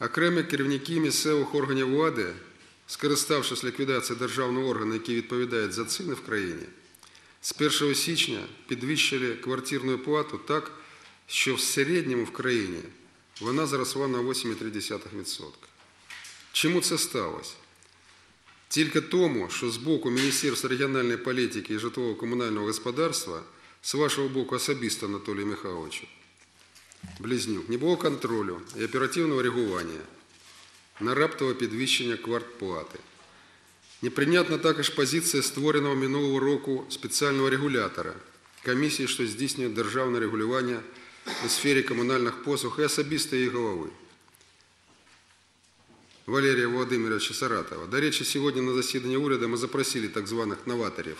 Окремі керівники місцевих органів влади, скориставшись ліквідацією державного органу, який відповідає за ціни в країні, з 1 січня підвищили квартирну плату так, що в середньому в країні вона зросла на 8,3%. Чому це сталося? Тільки тому, що з боку Міністерства регіональної політики і житлово-комунального господарства, з вашого боку особисто Анатолію Михайловичу, Близнюк, не було контролю і оперативного реагування на раптове підвищення квартплати. Неприйнятна також позиція створеного минулого року спеціального регулятора комісії, що здійснює державне регулювання у сфері комунальних послуг і особисто її голови. Валерія Володимировича Саратова. До речі, сьогодні на засіданні уряду ми запросили так званих новаторів,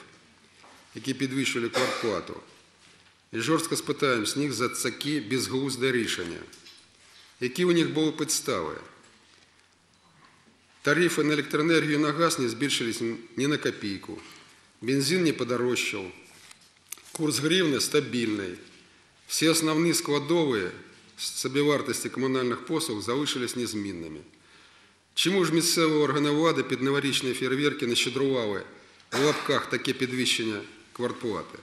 які підвищували квартплату. І жорстко спитаємо з них за такі безглузде рішення. Які у них були підстави? Тарифи на електроенергію і на газ не збільшились ні на копійку. Бензин не подорожчав. Курс гривни стабільний. Всі основні складові собівартості комунальних послуг залишились незмінними. Чому ж місцеві органи влади під новорічні фейерверки не щедрували в лапках таке підвищення квартплати?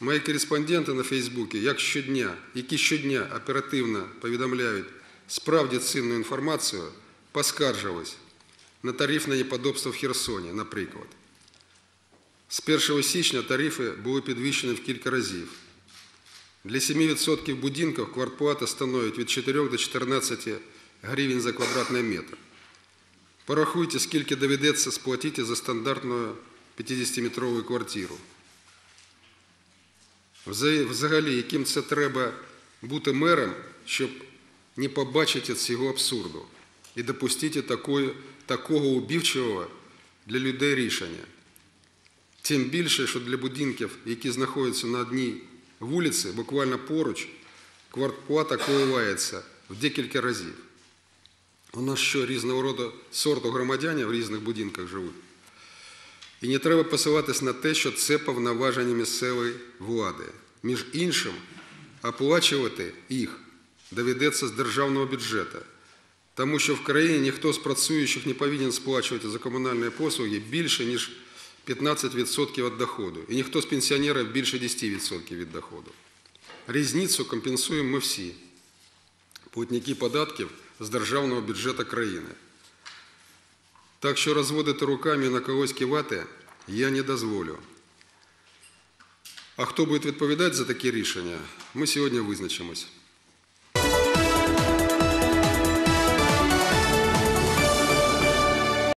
Мої кореспонденти на Фейсбуці, як щодня, які щодня оперативно повідомляють справді цінну інформацію, поскаржились на тарифне неподобство в Херсоні, наприклад. З 1 січня тарифи були підвищені в кілька разів. Для 7% будинків квартплата становить від 4 до 14 гривень за квадратний метр. Порахуйте, скільки доведеться сплатити за стандартну 50-метрову квартиру. Взагалі, яким це треба бути мером, щоб не побачити цього абсурду і допустити такої, такого убивчого для людей рішення. Тим більше, що для будинків, які знаходяться на одній вулиці, буквально поруч, квартплата коливається в декілька разів. У нас що різного роду сорту громадяни в різних будинках живуть. І не треба посилатись на те, що це повноваження місцевої влади. Між іншим, оплачувати їх доведеться з державного бюджету, тому що в країні ніхто з працюючих не повинен сплачувати за комунальні послуги більше, ніж 15% від доходу. І ніхто з пенсіонерів більше 10% від доходу. Різницю компенсуємо ми всі, платники податків з державного бюджету країни. Так що розводити руками на когось кивати я не дозволю. А хто буде відповідати за такі рішення, ми сьогодні визначимось.